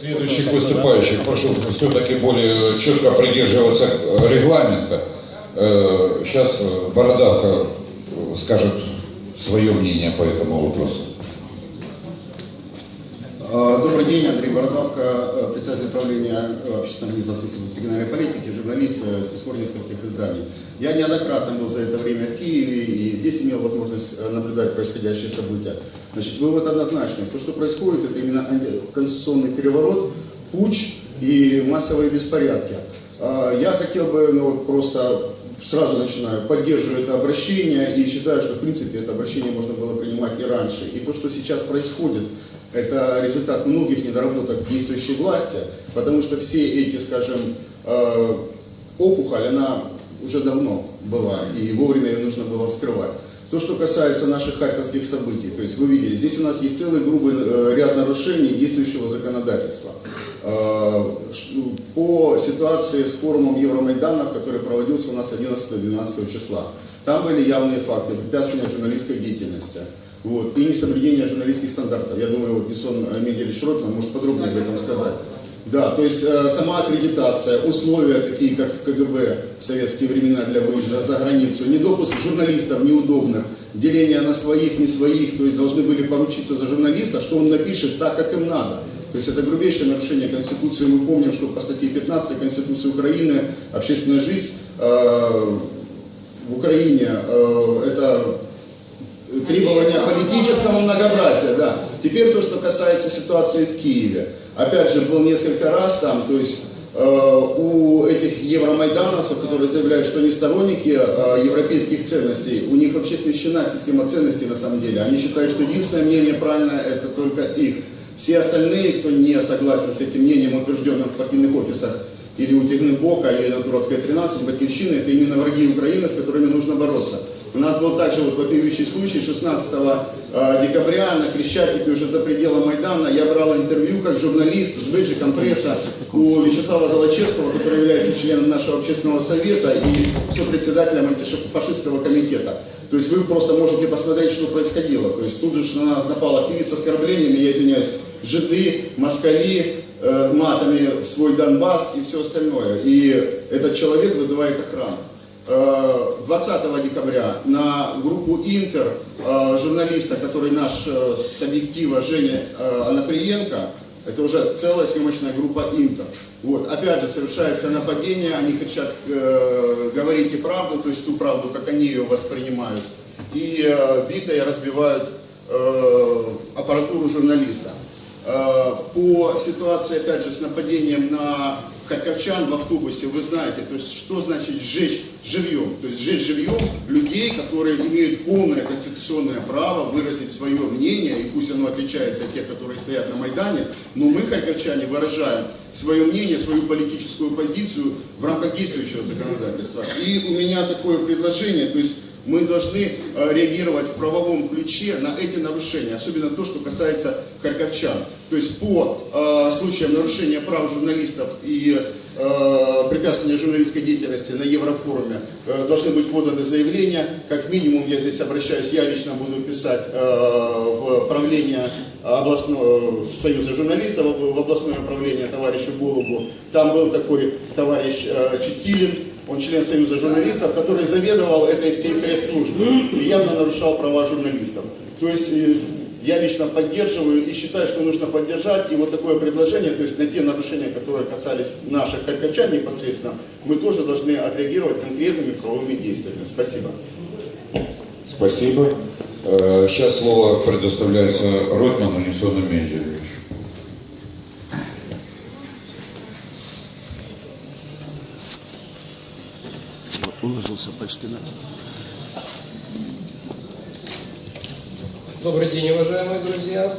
Следующих выступающих прошу все-таки более четко придерживаться регламента. Э, Сейчас Бородавка скажет свое мнение по этому вопросу. А, Добрый день, Андрей Бородавка, э, председатель правления э, общественной организации Института региональной политики, журналист э, спецкор нескольких изданий. Я неоднократно был за это время в Киеве и здесь имел возможность э, наблюдать происходящие события. Значит, вывод однозначный. То, что происходит, это именно конституционный переворот, путь и массовые беспорядки. Я хотел бы ну, вот просто сразу начинаю, поддерживаю это обращение и считаю, что в принципе это обращение можно было принимать и раньше. И то, что сейчас происходит, это результат многих недоработок действующей власти, потому что все эти, скажем, э, опухоль, она уже давно была, и вовремя ее нужно было вскрывать. То, что касается наших харьковских событий, то есть вы видели, здесь у нас есть целый грубый э, ряд нарушений действующего законодательства. Э, ш- По ситуации с форумом Евромайдана, который проводился у нас 11-12 числа, там были явные факты препятствования журналистской деятельности. Вот, и несоблюдение журналистских стандартов. Я думаю, вот Бессон Меделич Ротман может подробнее об этом сказать. Да, то есть э, сама аккредитация, условия такие, как в КГБ в советские времена для выезда за границу, недопуск журналистов неудобных, деление на своих, не своих, то есть должны были поручиться за журналиста, что он напишет так, как им надо. То есть это грубейшее нарушение Конституции. Мы помним, что по статье 15 Конституции Украины общественная жизнь э, в Украине э, это требования политического многообразия, да. Теперь то, что касается ситуации в Киеве. Опять же, был несколько раз там, то есть э, у этих евромайдановцев, которые заявляют, что они сторонники э, европейских ценностей, у них вообще смещена система ценностей на самом деле. Они считают, что единственное мнение правильное это только их. Все остальные, кто не согласен с этим мнением, утвержденным в партийных офисах, или у Тегнебока, или на Туровской 13, Батьковщины, это именно враги Украины, с которыми нужно бороться. У нас был также вот вопиющий случай 16 э, декабря на Крещатике уже за пределом Майдана. Я брал интервью как журналист с бейджиком пресса у Вячеслава Золочевского, который является членом нашего общественного совета и сопредседателем антифашистского комитета. То есть вы просто можете посмотреть, что происходило. То есть тут же на нас напал активист с оскорблениями, я извиняюсь, жиды, москали, э, матами в свой Донбасс и все остальное. И этот человек вызывает охрану. Э, 20 декабря на группу Интер э, журналиста, который наш э, с объектива Женя э, Анаприенко, это уже целая съемочная группа Интер. Вот. Опять же, совершается нападение, они кричат, э, говорите правду, то есть ту правду, как они ее воспринимают. И э, битой разбивают э, аппаратуру журналиста. Э, По ситуации, опять же, с нападением на харьковчан в автобусе, вы знаете, то есть что значит сжечь живьем? То есть сжечь живьем людей, которые имеют полное конституционное право выразить свое мнение, и пусть оно отличается от тех, которые стоят на Майдане, но мы, харьковчане, выражаем свое мнение, свою политическую позицию в рамках действующего законодательства. И у меня такое предложение, то есть мы должны э, реагировать в правовом ключе на эти нарушения, особенно то, что касается харьковчан. То есть по э, случаям нарушения прав журналистов и э, препятствования журналистской деятельности на Еврофоруме э, должны быть поданы заявления. Как минимум, я здесь обращаюсь, я лично буду писать э, в правление областного союза журналистов, в областное управление товарищу Голубу. Там был такой товарищ э, Чистилин, он член Союза журналистов, который заведовал этой всей пресс-службой и явно нарушал права журналистов. То есть э, я лично поддерживаю и считаю, что нужно поддержать. И вот такое предложение, то есть на те нарушения, которые касались наших харьковчан непосредственно, мы тоже должны отреагировать конкретными правовыми действиями. Спасибо. Спасибо. Э, Сейчас слово предоставляется Ротману Несону Медведевичу. Уложился почти на... Добрый день, уважаемые друзья.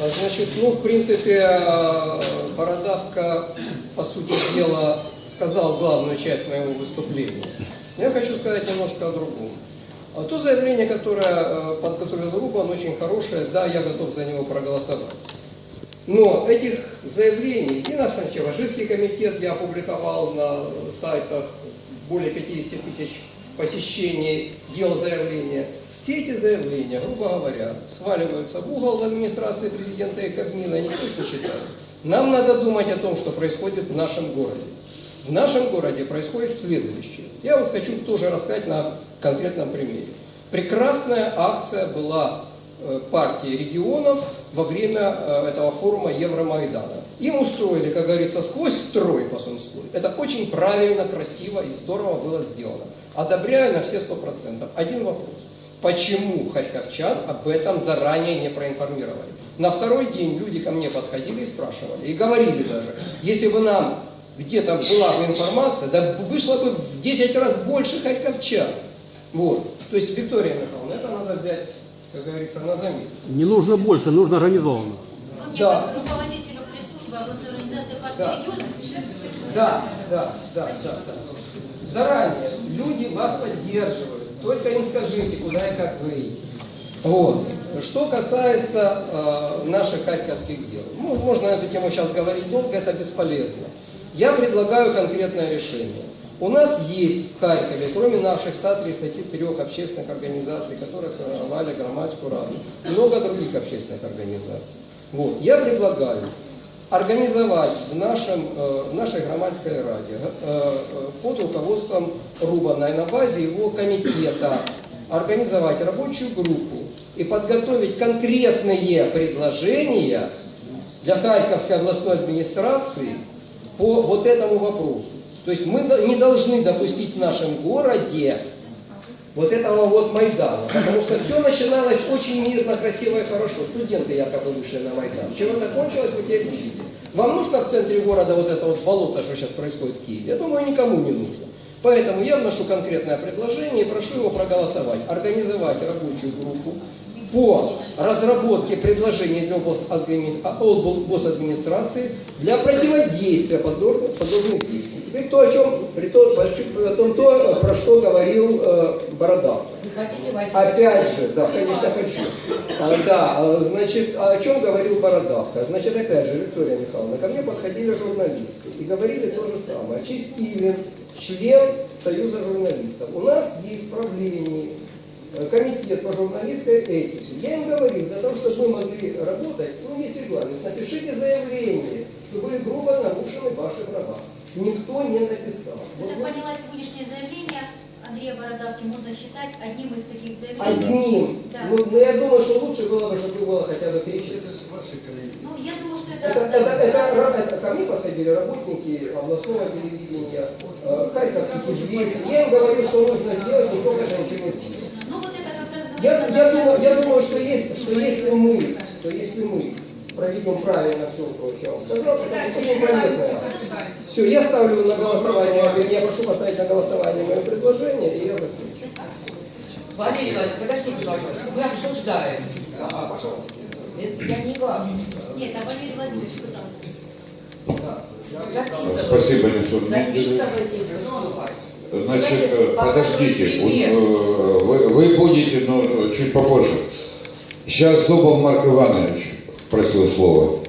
А, Значит, ну, в принципе, э, Бородавка, по сути дела, сказал главную часть моего выступления. Я хочу сказать немножко о другом. А То заявление, которое э, подготовил Рубан, очень хорошее, да, я готов за него проголосовать. Но этих заявлений и наш антифашистский комитет я опубликовал на сайтах более 50 тысяч посещений, дел заявления. все эти заявления, грубо говоря, сваливаются в угол в администрации президента и Кабмина, никто их не читает. Нам надо думать о том, что происходит в нашем городе. В нашем городе происходит следующее. Я вот хочу тоже рассказать на конкретном примере. Прекрасная акция была э, партии регионов во время э, этого форума Евромайдана. Им устроили, как говорится, сквозь строй по Сумской. Это очень правильно, красиво и здорово было сделано. Одобряю на все сто процентов. Один вопрос. Почему харьковчан об этом заранее не проинформировали? На второй день люди ко мне подходили и спрашивали, и говорили даже, если бы нам где-то была бы информация, да вышло бы в 10 раз больше харьковчан. Вот. То есть, Виктория Михайловна, это надо взять, как говорится, на заметку. Не нужно больше, нужно организованно. Вы мне Да. как руководителю пресс-службы областной организации партии Да. регионов Да, да, да, да, да. Заранее люди вас поддерживают. Только им скажите, куда и как вы. Вот. Что касается э, наших харьковских дел. Ну, можно на эту тему сейчас говорить долго, это бесполезно. Я предлагаю конкретное решение. У нас есть в Харькове, кроме наших 133 общественных организаций, которые сформировали громадскую раду, много других общественных организаций. Вот. Я предлагаю организовать в, нашем, э, в нашей громадской раде э, э, под руководством Рубана и на базе его комитета организовать рабочую группу и подготовить конкретные предложения для Харьковской областной администрации по вот этому вопросу. То есть мы не должны допустить в нашем городе вот этого вот Майдана. Потому что все начиналось очень мирно, красиво и хорошо. Студенты якобы вышли на Майдан. Чем это кончилось, вы теперь видите. Вам нужно в центре города вот это вот болото, что сейчас происходит в Киеве? Я думаю, никому не нужно. Поэтому я вношу конкретное предложение и прошу его проголосовать. Организовать рабочую группу по разработке предложений для а, облгосадминистрации для противодействия подобным, подобным действиям. Теперь то, о чем, при том, о том, то, про что говорил э, Бородавка. Опять же, да, конечно, хочу. А, Да, а, значит, о чем говорил Бородавка? Значит, опять же, Виктория Михайловна, ко мне подходили журналисты и говорили то же самое. Чистилин, член Союза журналистов. У нас есть э, комитет по журналистской этике. Я им говорил, для того, чтобы мы могли работать, ну, есть регламент, напишите заявление, что были грубо нарушены ваши права. Никто не написал. Я Вот так поняла, сегодняшнее заявление Андрея Бородавки можно считать одним из таких заявлений. Одним. Да. Ну, ну, я думаю, что лучше было бы, чтобы было хотя бы три человека. Ну, я думаю, что это... Это, это, это, ра- это ко мне подходили работники областного телевидения, э, харьковских известий. Я им говорил, что нужно сделать, никто, конечно, ничего не сделал. Я, я, думаю, я думаю, что, есть, что если мы, что если мы проведем правильно все, то, что я вам сказал, то это очень полезно. Все, я ставлю на голосование, я прошу поставить на голосование мое предложение, и я закончу. Валерий Иванович, подождите, пожалуйста, мы обсуждаем. А, пожалуйста. Это я не вас. Нет, а Валерий Владимирович пытался. Записывайте. Спасибо, Несут. Записывайтесь выступать. Значит, подождите, пример. э, будете, но чуть попозже. Сейчас Зубов Марк Иванович просил слово.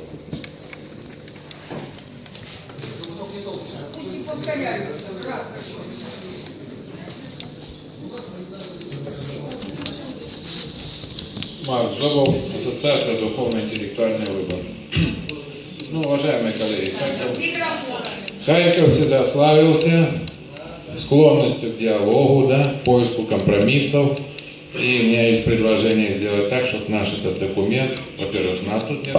Марк Зобов, Ассоциация Духовно-интеллектуальный выбор. Ну, уважаемые коллеги, Харьков, Харьков всегда славился склонностью к диалогу, да, поиску компромиссов. И у меня есть предложение сделать так, чтобы наш этот документ, во-первых, нас тут нет,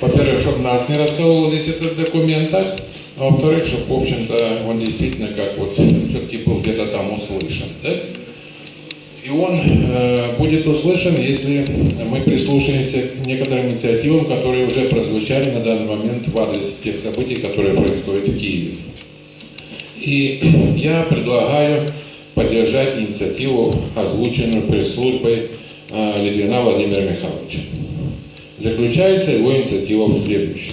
во-первых, чтобы нас не расколол здесь этот документ, так? а во-вторых, чтобы, в общем-то, он действительно как вот все-таки был где-то там услышан. Так? И он э, будет услышан, если мы прислушаемся к некоторым инициативам, которые уже прозвучали на данный момент в адрес тех событий, которые происходят в Киеве. И я предлагаю поддержать инициативу, озвученную пресс-службой э, Литвина Владимира Михайловича. Заключается его инициатива в следующем.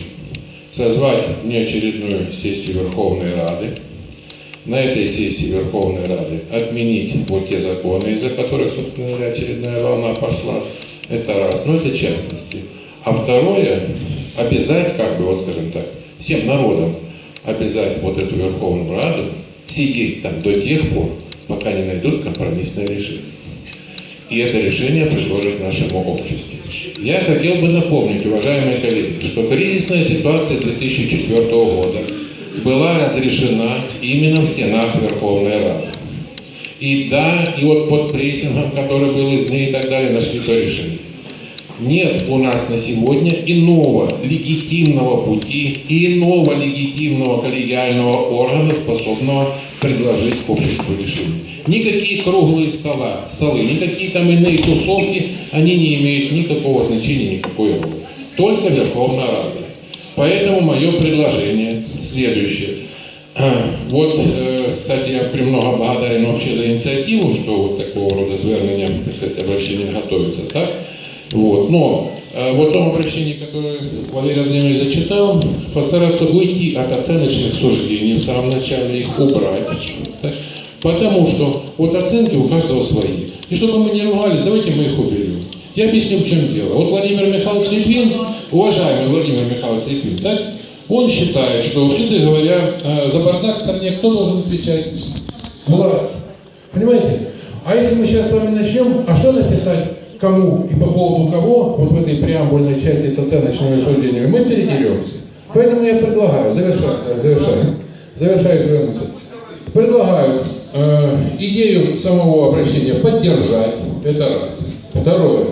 Созвать внеочередную сессию Верховной Рады, на этой сессии Верховной Рады отменить вот те законы, из-за которых, собственно говоря, очередная волна пошла. Это раз. Но это частности. А второе, обязать, как бы, вот скажем так, всем народам обязать вот эту Верховную Раду сидеть там до тех пор, пока не найдут компромиссное решение. И это решение предложит нашему обществу. Я хотел бы напомнить, уважаемые коллеги, что кризисная ситуация 2004 года была разрешена именно в стенах Верховной Рады. И да, и вот под прессингом, который был из ней и так далее, нашли то решение. Нет у нас на сегодня иного легитимного пути и иного легитимного коллегиального органа, способного предложить обществу решение. Никакие круглые стола, столы, никакие там иные тусовки, они не имеют никакого значения, никакой роли. Только Верховная Рада. Поэтому мое предложение следующее. Вот, е, кстати, я премного благодарен вообще за инициативу, что вот такого рода звернення, так сказать, обращение готовится, так? Вот. Но э, вот в том обращении, которое Валерий Владимирович зачитал, постараться уйти от оценочных суждений в самом начале, их убрать. так? Потому что вот оценки у каждого свои. И чтобы мы не ругались, давайте мы их уберем. Я объясню, в чем дело. Вот Владимир Михайлович Липин, уважаемый Владимир Михайлович Липин, так, он считает, что, вообще говоря, э, за бардак в стране кто должен отвечать? Власть. Понимаете? А если мы сейчас с вами начнем, а что написать кому и по поводу кого, вот в этой преамбульной части с оценочными суждениями, мы передеремся. Поэтому я предлагаю, завершаю, завершаю, завершаю свою мысль. Предлагаю э, идею самого обращения поддержать, это раз. Второе.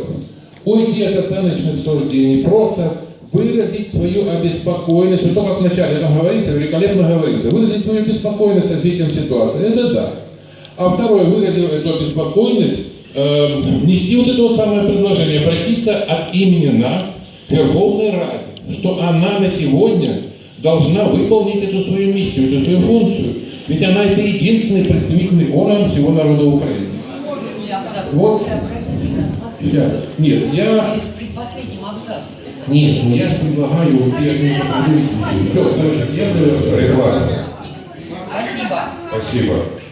Уйти от оценочных суждений, просто выразить свою обеспокоенность, вот то, как вначале там говорится, великолепно говорится, выразить свою беспокойность развитием ситуации, это да. А второе, выразив эту обеспокоенность, э, внести вот это вот самое предложение, обратиться от имени нас к Верховной Раде, что она на сегодня должна выполнить эту свою миссию, эту свою функцию. Ведь она это единственный представительный орган всего народа Украины. Не? Вот. Сейчас. Нет, я нет, ну я же предлагаю уйти от этого Все, значит, я. Регламент. Спасибо. Спасибо.